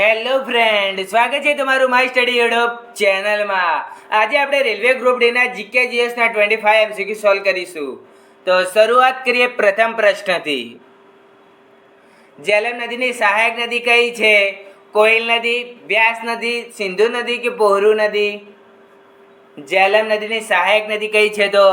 Hello friend સ્વાગત છે તમારું માય સ્ટડી યુટ્યુબ ચેનલમાં આજે આપણે રેલવે ગ્રુપ ડીના જીકે જીએસના ટ્વેન્ટી ફાઈવ એમસીક્યુ સોલ્વ કરીશું. તો શરૂઆત કરીએ પ્રથમ પ્રશ્નથી. જેલમ નદીની સહાયક નદી કઈ છે? કોઈલ નદી, વ્યાસ નદી, સિંધુ નદી કે પોહરુ નદી? જેલમ નદીની સહાયક નદી કઈ છે તો?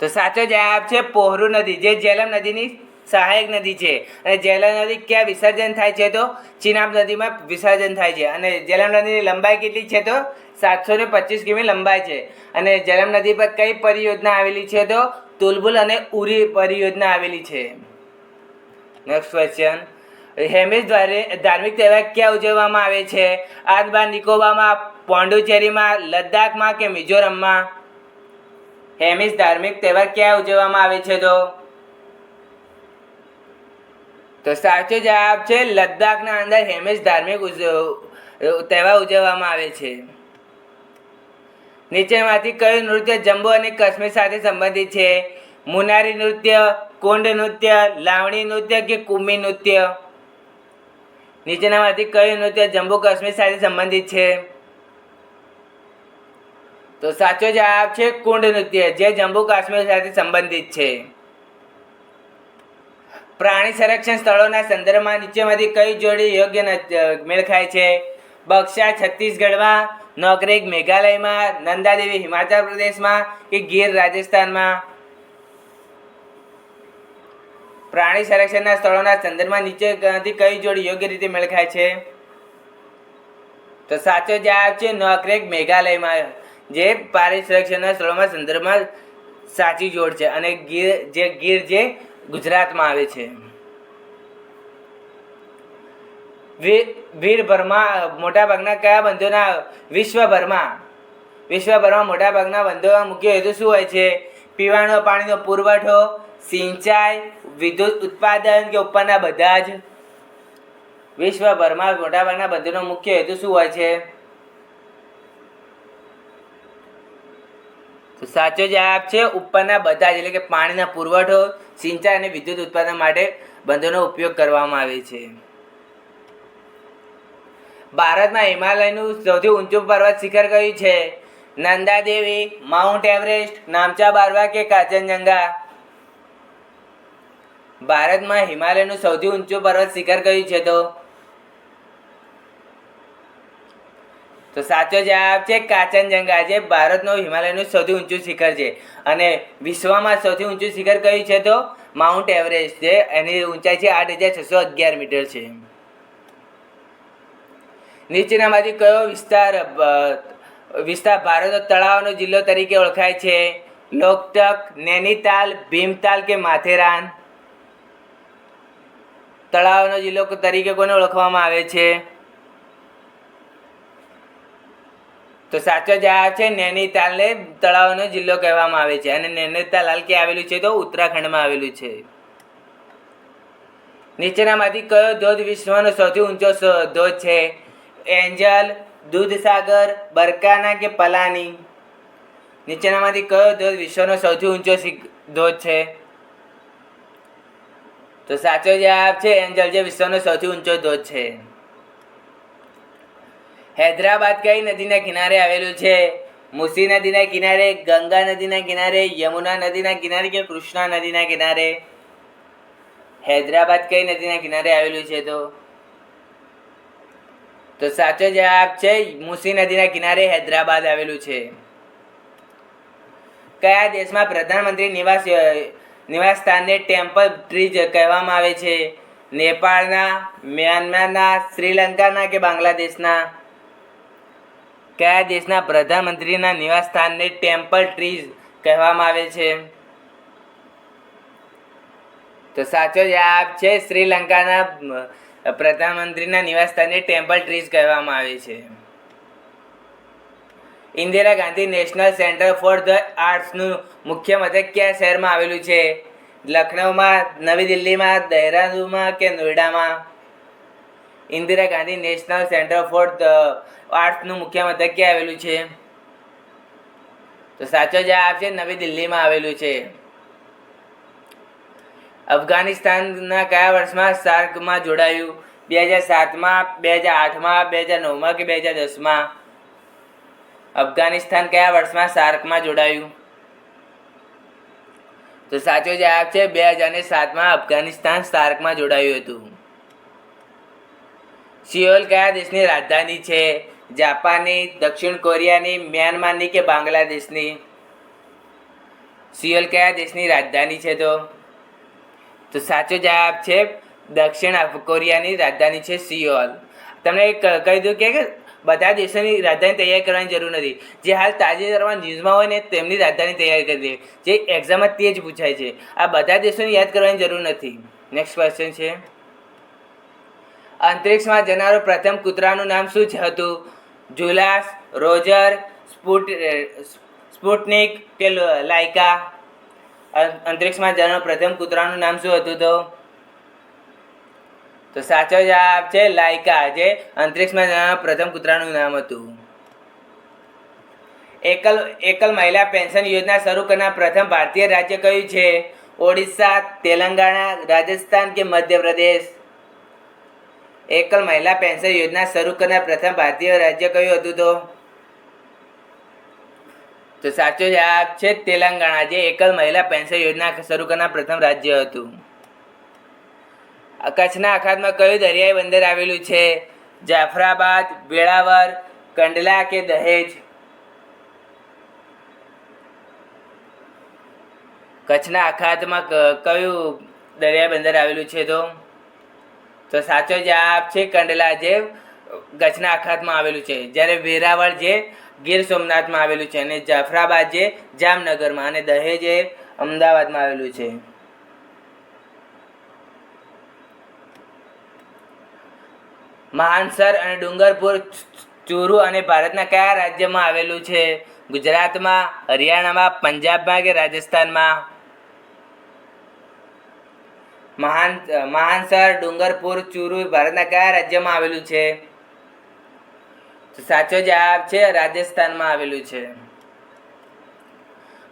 તો સાચો જવાબ છે પોહરુ નદી. જે જેલમ નદીની સહાયક નદી છે. અને જેલમ નદી ક્યાં વિસર્જન થાય છે તો? ચિનાબ નદીમાં વિસર્જન થાય છે. અને જેલમ નદીની લંબાઈ કેટલી છે તો? સાતસો ને પચીસ કિમી લંબાઈ છે. અને જેલમ નદી પર કઈ પરિયોજના આવેલી છે તો? તુલબુલ અને ઉરી પરિયોજના આવેલી છે. નેક્સ્ટ ક્વેશ્ચન હેમિસ દ્વારે ધાર્મિક તહેવાર ક્યાં ઉજવવામાં આવે છે? આદબાર નિકોબારમાં, પોંડુચેરીમાં, લદ્દાખમાં કે મિઝોરમમાં? હેમિશ ધાર્મિક તહેવાર ક્યાં ઉજવવામાં આવે છે તો? તો સાચો જવાબ છે, લદ્દાખના અંદર હેમેશ ધાર્મિક તહેવાર ઉજવવામાં આવે છે. નીચેમાંથી કયું નૃત્ય જમ્મુ અને કાશ્મીર સાથે સંબંધિત છે? મુનારી નૃત્ય, કુંડ નૃત્ય, લાવણી નૃત્ય કે કુમી નૃત્ય? નીચેનામાંથી કયું નૃત્ય જમ્મુ કાશ્મીર સાથે સંબંધિત છે? તો સાચો જવાબ છે, કુંડ નૃત્ય, જે જમ્મુ કાશ્મીર સાથે સંબંધિત છે. પ્રાણી સંરક્ષણ સ્થળોના સંદર્ભમાં નીચેમાંથી કઈ જોડી યોગ્ય મેળ ખાય છે? બક્ષા છત્તીસગઢમાં, નોકરેક મેઘાલયમાં, નંદાદેવી હિમાચલ પ્રદેશમાં કે ગીર રાજસ્થાનમાં? પ્રાણી સંરક્ષણના સ્થળોના સંદર્ભમાં નીચેથી કઈ જોડી યોગ્ય રીતે મેળ ખાય છે? તો સાચો જવાબ છે નોકરેક મેઘાલયમાં. જે પ્રાણી સંરક્ષણના સ્થળોમાં સંદર્ભમાં સાચી જોડ છે અને ગીર જે ગીર જે ગુજરાતમાં આવે છે. વીરભરમાં, મોટાભાગના કયા બંધોના, વિશ્વભરમાં વિશ્વભરમાં મોટાભાગના બંધોના મુખ્ય હેતુ શું હોય છે? પીવાના પાણીનો પુરવઠો, સિંચાઈ, વિદ્યુત ઉત્પાદન કે ઉપરના બધા જ. વિશ્વભરમાં મોટાભાગના બંધોનો મુખ્ય હેતુ શું હોય છે? તો સાચો જવાબ છે ઉપરના બધા જ એટલે કે પાણીના પુરવઠો, સિંચાઈ અને વિદ્યુત ઉત્પાદન માટે બંધોનો ઉપયોગ કરવામાં આવે છે. ભારતમાં હિમાલયનું સૌથી ઊંચું પર્વત શિખર કયું છે? નંદાદેવી, માઉન્ટ એવરેસ્ટ, નામચા બારવા કે કાંચનજંગા? ભારતમાં હિમાલયનું સૌથી ઊંચું પર્વત શિખર કયું છે તો? તો સાચો જવાબ છે કાચનજંગા, જે ભારતનું હિમાલયનું સૌથી ઊંચું શિખર છે. અને વિશ્વમાં સૌથી ઊંચું શિખર કયું છે તો? માઉન્ટ એવરેસ્ટ છે, એની ઊંચાઈ છે આઠ હજાર છસો અગિયાર મીટર છે. નીચેનામાંથી કયો વિસ્તાર વિસ્તાર ભારતનો તળાવનો જિલ્લો તરીકે ઓળખાય છે? લોકટક, નૈનીતાલ, ભીમતાલ કે માથેરાન? તળાવનો જિલ્લો તરીકે કોને ઓળખવામાં આવે છે? તો સાચો જવાબ છે નૈનીતાલને તળાવનો જિલ્લો કહેવામાં આવે છે. અને નૈનીતાલ હાલ ક્યાં આવેલું છે તો ઉત્તરાખંડમાં આવેલું છે. નીચેનામાંથી કયો ધોધ વિશ્વનો સૌથી ઊંચો ધોધ છે? એન્જલ દૂધસાગર, બરકાના કે પલાની? નીચેનામાંથી કયો ધોધ વિશ્વનો સૌથી ઊંચો ધોધ છે? તો સાચો જવાબ છે એન્જલ જે વિશ્વનો સૌથી ઊંચો ધોધ છે. હૈદરાબાદ કઈ નદીના કિનારે આવેલું છે? મુસી નદીના કિનારે, ગંગા નદીના કિનારે, યમુના નદીના કિનારે કે કૃષ્ણા નદીના કિનારે? હૈદરાબાદ કઈ નદીના કિનારે આવેલું છે તો? તો સાચો જવાબ છે, મુસી નદીના કિનારે હૈદરાબાદ આવેલું છે. કયા દેશમાં પ્રધાનમંત્રી નિવાસ નિવાસ સ્થાનને ટેમ્પલ ટ્રીજ કહેવામાં આવે છે? નેપાળના, મ્યાનમારના, શ્રીલંકાના કે બાંગ્લાદેશના? કયા દેશના પ્રધાનમંત્રીના નિવાસ સ્થાનને ટેમ્પલ ટ્રીઝ કહેવામાં આવે છે? તો સાચો જવાબ છે શ્રીલંકાના પ્રધાનમંત્રીના નિવાસ સ્થાનને ટેમ્પલ ટ્રીઝ કહેવામાં આવે છે. Indira Gandhi national centre for the આર્ટ્સનું મુખ્ય મથક કયા શહેરમાં આવેલું છે? લખનઉમાં, નવી દિલ્હીમાં, દહેરાદૂનમાં કે નોઈડામાં? Indira Gandhi national centre for આર્ટ્સનું મુખ્ય મથક ક્યાં આવેલું છે? તો સાચો જવાબ છે નવી દિલ્હીમાં આવેલું છે. અફઘાનિસ્તાનના કયા વર્ષમાં સાર્કમાં જોડાયું? બે હજાર સાતમાં, બે હજાર આઠમાં, બે હજાર નવમાં કે બે હજાર દસમાં? અફઘાનિસ્તાન કયા વર્ષમાં સાર્કમાં જોડાયું? તો સાચો જવાબ છે બે હજાર સાતમાં અફઘાનિસ્તાન સાર્કમાં જોડાયું હતું. સિયોલ કયા દેશની રાજધાની છે? જાપાનની, દક્ષિણ કોરિયાની, મ્યાનમારની કે બાંગ્લાદેશની? સિયોલ કયા દેશની રાજધાની છે તો? તો સાચો જવાબ છે દક્ષિણ કોરિયાની રાજધાની છે સિયોલ. તમને કહી દઉં કે બધા દેશોની રાજધાની તૈયાર કરવાની જરૂર નથી. જે હાલ તાજેતરમાં ન્યૂઝમાં હોય ને તેમની રાજધાની તૈયાર કરી દે. જે એક્ઝામમાં તે જ પૂછાય છે. આ બધા દેશોની યાદ કરવાની જરૂર નથી. નેક્સ્ટ ક્વેશ્ચન છે. અંતરિક્ષમાં જનારું પ્રથમ કૂતરાનું નામ શું હતું? જુલાસ, રોજર, સ્પુટ સ્પુટનિક કે લાયકા? અંતરિક્ષમાં જનારું પ્રથમ કૂતરાનું નામ શું હતું તો? તો સાચો જવાબ છે લાયકા, જે અંતરિક્ષમાં જનારા પ્રથમ કૂતરાનું નામ હતું. એકલ એકલ મહિલા પેન્શન યોજના શરૂ કરનાર પ્રથમ ભારતીય રાજ્ય કયું છે? ઓડિશા, તેલંગાણા, રાજસ્થાન કે મધ્યપ્રદેશ? એકલ મહિલા પેન્શન યોજના શરૂ કરનાર પ્રથમ ભારતીય રાજ્ય કયું હતું તો? તો સાચો જવાબ છે તેલંગાણા, જે એકલ મહિલા પેન્શન યોજના શરૂ કરનાર પ્રથમ રાજ્ય હતું. કચ્છના અખાતમાં કયું દરિયાઈ બંદર આવેલું છે? જાફરાબાદ, વેળાવર, કંડલા કે દહેજ? કચ્છના અખાતમાં કયું દરિયાઈ બંદર આવેલું છે તો? તો સાચો જવાબ છે કંડલા જે કચ્છના અખાતમાં આવેલું છે. જ્યારે વેરાવળ જે ગીર સોમનાથમાં આવેલું છે અને જાફરાબાદ જે જામનગરમાં અને દહેજ એ અમદાવાદમાં આવેલું છે. માનસર અને ડુંગરપુર ચૂરુ અને ભારતના કયા રાજ્યમાં આવેલું છે? ગુજરાતમાં, હરિયાણામાં, પંજાબમાં કે રાજસ્થાનમાં? મહાન મહાનસર ડુંગરપુર ચૂરુ ભારતના કયા રાજ્યમાં આવેલું છે? સાચો જવાબ છે રાજસ્થાનમાં આવેલું છે.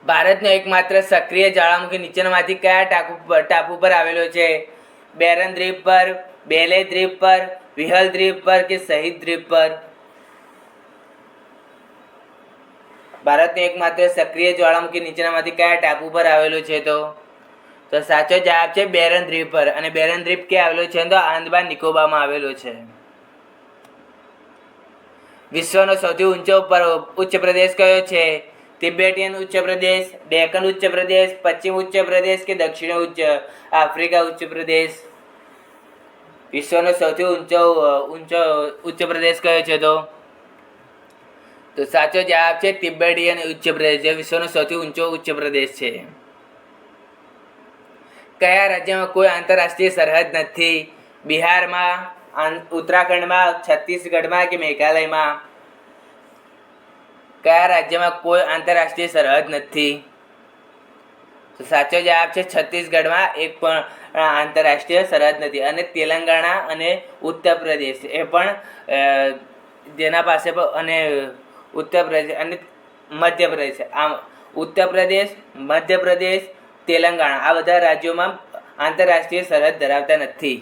ભારતનો એકમાત્ર સક્રિય જ્વાળામુખી નીચેનામાંથી કયા ટાપુ પર ટાપુ પર આવેલો છે? બેરન દ્વીપ પર, બેલે દ્વીપ પર, વિહલ દ્વીપ પર કે શહીદ દ્વીપ પર? ભારતનો એકમાત્ર સક્રિય જ્વાળામુખી નીચેનામાંથી કયા ટાપુ પર આવેલું છે તો? તો સાચો જવાબ છે બેરન દ્વીપ પર. અને બેરન દ્વીપ ક્યાં આવેલો છે? તો આંદમાન નિકોબારમાં આવેલો છે. વિશ્વનો સૌથી ઊંચો ઉચ્ચ પ્રદેશ કયો છે? તિબેટિયન ઉચ્ચ પ્રદેશ, ડેકન ઉચ્ચ પ્રદેશ, પશ્ચિમ ઉચ્ચ પ્રદેશ કે દક્ષિણ ઉચ્ચ? આફ્રિકા ઉચ્ચ પ્રદેશ. વિશ્વનો સૌથી ઊંચો ઊંચો, ઉચ્ચ પ્રદેશ કયો છે તો? તો સાચો જવાબ છે તિબેટિયન ઉચ્ચ પ્રદેશ, જે વિશ્વનો સૌથી ઊંચો ઉચ્ચ પ્રદેશ છે. કયા રાજ્યમાં કોઈ આંતરરાષ્ટ્રીય સરહદ નથી? બિહારમાં ઉત્તરાખંડમાં, છત્તીસગઢમાં કે મેઘાલયમાં? કયા રાજ્યમાં કોઈ આંતરરાષ્ટ્રીય સરહદ નથી? સાચો જવાબ છે છત્તીસગઢમાં એક પણ આંતરરાષ્ટ્રીય સરહદ નથી. અને તેલંગાણા અને ઉત્તર પ્રદેશ એ પણ જેના પાસે અને ઉત્તર પ્રદેશ અને મધ્યપ્રદેશ. આમ ઉત્તર પ્રદેશ મધ્યપ્રદેશ તેલંગાણા. આ બધા રાજ્યોમાં આંતરરાષ્ટ્રીય સરહદ ધરાવતા નથી.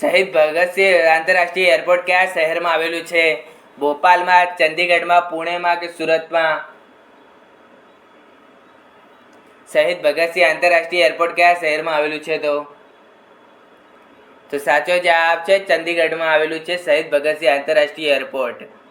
શહીદ ભગતસિંહ આંતરરાષ્ટ્રીય એરપોર્ટ કયા શહેરમાં આવેલું છે? ભોપાલમાં, ચંદીગઢમાં, પુણેમાં કે સુરતમાં? શહીદ ભગતસિંહ આંતરરાષ્ટ્રીય એરપોર્ટ કયા શહેરમાં આવેલું છે તો? તો સાચો જવાબ છે ચંદીગઢમાં આવેલું છે શહીદ ભગતસિંહ આંતરરાષ્ટ્રીય એરપોર્ટ.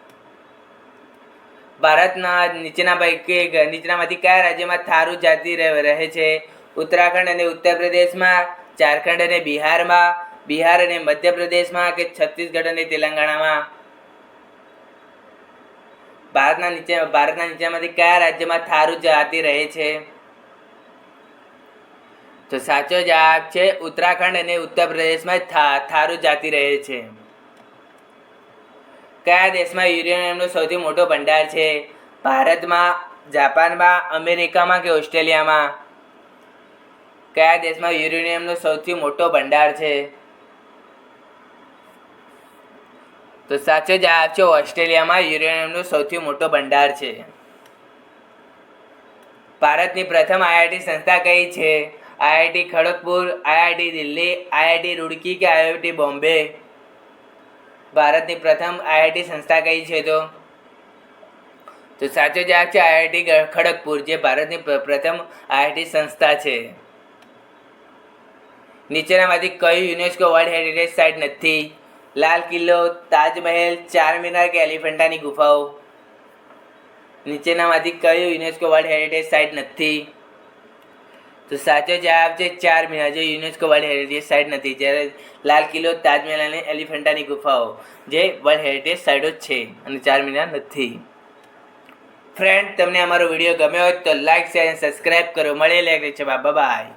ભારતના નીચેના પૈકી નીચેનામાંથી કયા રાજ્યમાં થારું જાતિ રહે છે? ઉત્તરાખંડ અને ઉત્તર પ્રદેશમાં ઝારખંડ અને બિહારમાં, બિહાર અને મધ્યપ્રદેશમાં કે છત્તીસગઢ અને તેલંગાણામાં? ભારતના નીચે ભારતના નીચેમાંથી કયા રાજ્યમાં થારું જાતિ રહે છે? તો સાચો જવાબ છે, ઉત્તરાખંડ અને ઉત્તર પ્રદેશમાં થારું જાતિ રહે છે. કયા દેશમાં યુરેનિયમનો સૌથી મોટો ભંડાર છે? ભારતમાં, જાપાનમાં, અમેરિકામાં કે ઓસ્ટ્રેલિયામાં? કયા દેશમાં યુરેનિયમનો સૌથી મોટો ભંડાર છે? તો સાચો જવાબ છે ઓસ્ટ્રેલિયામાં યુરેનિયમનો સૌથી મોટો ભંડાર છે. ભારતની પ્રથમ આઈઆઈટી સંસ્થા કઈ છે? IIT Kharagpur, IIT Delhi, IIT Roorkee કે આઈઆઈટી બોમ્બે? ભારતની પ્રથમ આઈઆઈટી સંસ્થા કઈ છે તો? તો સાચો જવાબ છે આઈઆઈટી ખડગપુર, જે ભારતની પ્ર- પ્રથમ આઈઆઈટી સંસ્થા છે. નીચેનામાંથી કયું યુનેસ્કો વર્લ્ડ હેરિટેજ સાઇટ નથી? લાલ કિલ્લો, તાજમહેલ ચાર મિનાર કે એલિફન્ટાની ગુફાઓ? નીચેનામાંથી કયું યુનેસ્કો વર્લ્ડ હેરિટેજ સાઇટ નથી? તો સાચો જવાબ છે ચાર મિનાર જે યુનેસ્કો વર્લ્ડ હેરિટેજ સાઇટ નથી જ્યારે લાલ કિલ્લો તાજમહેલ અને એલિફન્ટાની ગુફાઓ જે વર્લ્ડ હેરિટેજ સાઇટો છે અને ચાર મિનાર નથી ફ્રેન્ડ તમને અમારો વીડિયો ગમ્યો હોય તો લાઇક શેર અને સબસ્ક્રાઈબ કરો મળેલા છે બાય